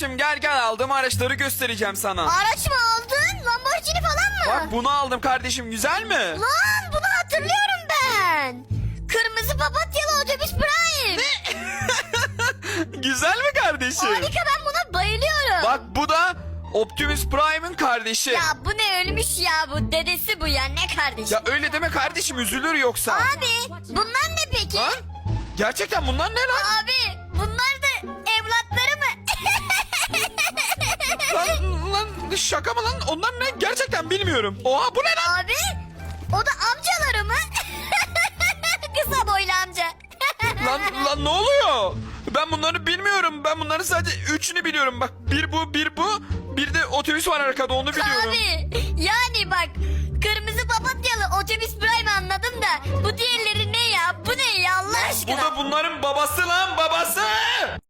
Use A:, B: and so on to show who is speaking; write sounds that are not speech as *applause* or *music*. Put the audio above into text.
A: kardeşim gel gel aldığım araçları göstereceğim sana.
B: Araç mı aldın? Lamborghini falan mı?
A: Bak bunu aldım kardeşim güzel mi?
B: Lan bunu hatırlıyorum ben. Kırmızı papatyalı otobüs Prime. *laughs*
A: güzel mi kardeşim?
B: Harika ben buna bayılıyorum.
A: Bak bu da Optimus Prime'ın kardeşi.
B: Ya bu ne ölmüş ya bu dedesi bu ya ne kardeşim.
A: Ya öyle deme kardeşim üzülür yoksa.
B: Abi bunlar ne peki?
A: Ha? Gerçekten bunlar ne lan?
B: Abi bunlar
A: şaka mı lan? Onlar ne? Gerçekten bilmiyorum. Oha bu ne lan?
B: Abi o da amcaları mı? *laughs* Kısa boylu amca. *laughs*
A: Lan, lan ne oluyor? Ben bunları bilmiyorum. Ben bunların sadece üçünü biliyorum. Bak bir bu, bir bu. Bir de otobüs var arkada onu biliyorum.
B: Abi yani bak kırmızı papatyalı otobüs prime anladım da bu diğerleri ne ya? Bu ne ya Allah
A: Bu
B: aşkına?
A: da bunların babası lan babası.